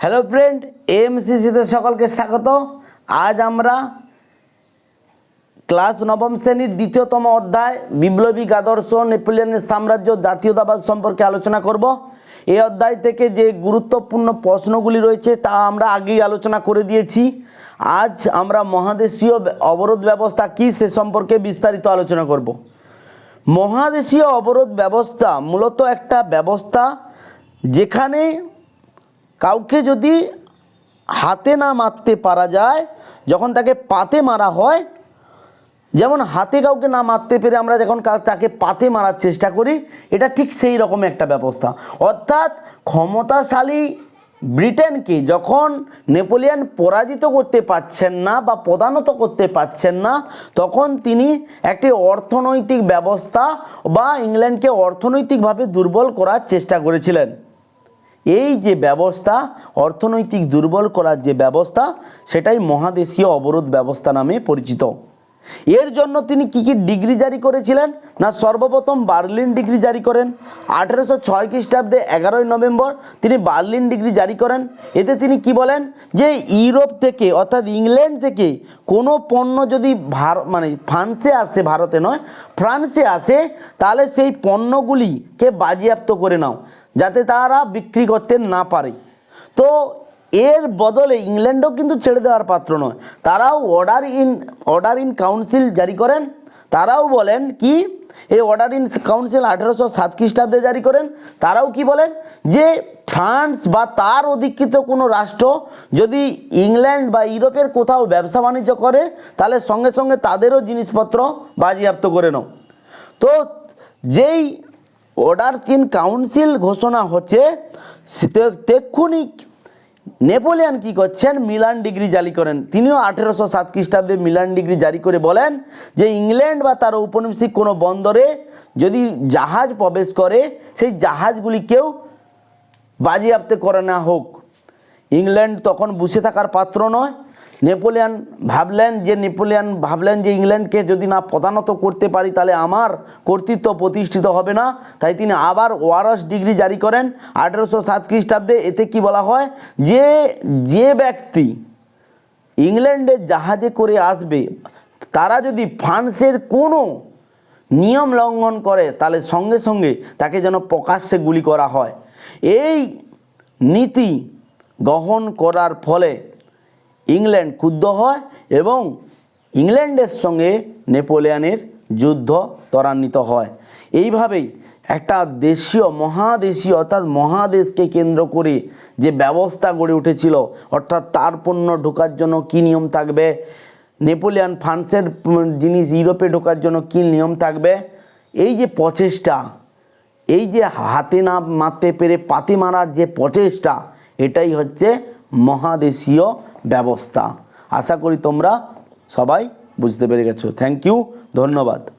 Hello friend এমসিসিতে সকলকে স্বাগত। আজ আমরা ক্লাস নবম শ্রেণির দ্বিতীয়তম অধ্যায়, বিপ্লবী আদর্শ নেপোলিয়নের সাম্রাজ্য, জাতীয়তাবাদ সম্পর্কে আলোচনা করব। এই অধ্যায় থেকে যে গুরুত্বপূর্ণ প্রশ্নগুলি রয়েছে তা আমরা আগেই আলোচনা করে দিয়েছি। আজ আমরা মহাদেশীয় অবরোধ ব্যবস্থা কী সে সম্পর্কে বিস্তারিত আলোচনা করব। মহাদেশীয় অবরোধ ব্যবস্থা মূলত একটা ব্যবস্থা যেখানে কাউকে যদি হাতে না মারতে পারা যায়, যখন তাকে পাতে মারা হয়, যেমন হাতে কাউকে না মারতে পেরে আমরা যখন তাকে পাতে মারার চেষ্টা করি, এটা ঠিক সেই রকম একটা ব্যবস্থা। অর্থাৎ ক্ষমতাশালী ব্রিটেনকে যখন নেপোলিয়ান পরাজিত করতে পারছেন না বা প্রধানত করতে পারছেন না, তখন তিনি একটি অর্থনৈতিক ব্যবস্থা বা ইংল্যান্ডকে অর্থনৈতিকভাবে দুর্বল করার চেষ্টা করেছিলেন। এই যে ব্যবস্থা, অর্থনৈতিক দুর্বল করার যে ব্যবস্থা, সেটাই মহাদেশীয় অবরোধ ব্যবস্থা নামে পরিচিত। এর জন্য তিনি কি কি ডিগ্রি জারি করেছিলেন? না, সর্বপ্রথম বার্লিন ডিগ্রি জারি করেন। আঠেরোশো ছয় খ্রিস্টাব্দে এগারোই নভেম্বর তিনি বার্লিন ডিগ্রি জারি করেন। এতে তিনি কি বলেন? যে ইউরোপ থেকে, অর্থাৎ ইংল্যান্ড থেকে কোনো পণ্য যদি ভার মানে ফ্রান্সে আসে, ভারতে নয়, ফ্রান্সে আসে, তাহলে সেই পণ্যগুলিকে বাজেয়াপ্ত করে নাও। যাতে তারা বিক্রি করতে না পারে। তো এর বদলে ইংল্যান্ডও কিন্তু ছেড়ে দেওয়ার পাত্র নয়। তারাও order in order in council জারি করেন। তারাও বলেন কি, এই অর্ডার ইন কাউন্সিল আঠেরোশো সাত খ্রিস্টাব্দে জারি করেন। তারাও কি বলেন যে, ফ্রান্স বা তার অধিকৃত কোনো রাষ্ট্র যদি ইংল্যান্ড বা ইউরোপের কোথাও ব্যবসা বাণিজ্য করে, তাহলে সঙ্গে সঙ্গে তাদেরও জিনিসপত্র বাজেয়াপ্ত করে নাও। তো যেই অর্ডার্স ইন কাউন্সিল ঘোষণা হচ্ছে তেক্ষুনি নেপোলিয়ান কি করছেন? মিলান ডিগ্রি জারি করেন। তিনিও আঠেরোশো সাত খ্রিস্টাব্দে মিলান ডিগ্রি জারি করে বলেন যে ইংল্যান্ড বা তার উপনিবেশিক কোনো বন্দরে যদি জাহাজ প্রবেশ করে, সেই জাহাজগুলিকেও বাজেয়াপ্ত করে না হোক। ইংল্যান্ড তখন বসে থাকার পাত্র নয়। নেপোলিয়ান ভাবলেন যে নেপোলিয়ান ভাবলেন যে ইংল্যান্ডকে যদি না প্রধানত করতে পারি, তাহলে আমার কর্তৃত্ব প্রতিষ্ঠিত হবে না। তাই তিনি আবার ওয়ারস ডিগ্রি জারি করেন আঠেরোশো সাত খ্রিস্টাব্দে। এতে কি বলা হয়? যে যে ব্যক্তি ইংল্যান্ডের জাহাজে করে আসবে, তারা যদি ফ্রান্সের কোনো নিয়ম লঙ্ঘন করে, তাহলে সঙ্গে সঙ্গে তাকে যেন প্রকাশ্যে গুলি করা হয়। এই নীতি গ্রহণ করার ফলে ইংল্যান্ড ক্ষুব্ধ হয় এবং ইংল্যান্ডের সঙ্গে নেপোলিয়ানের যুদ্ধ ত্বরান্বিত হয়। এইভাবেই একটা দেশীয় মহাদেশীয় অর্থাৎ মহাদেশকে কেন্দ্র করে যে ব্যবস্থা গড়ে উঠেছিল, অর্থাৎ তার পণ্য ঢোকার জন্য কী নিয়ম থাকবে? নেপোলিয়ান, ফ্রান্সের জিনিস ইউরোপে ঢোকার জন্য কী নিয়ম থাকবে? এই যে প্রচেষ্টা, এই যে হাতে না মারতে পেরে পাতি মারার যে প্রচেষ্টা, এটাই হচ্ছে মহাদেশীয় ব্যবস্থা। আশা করি তোমরা সবাই বুঝতে পেরে গেছো। থ্যাংক ইউ ধন্যবাদ।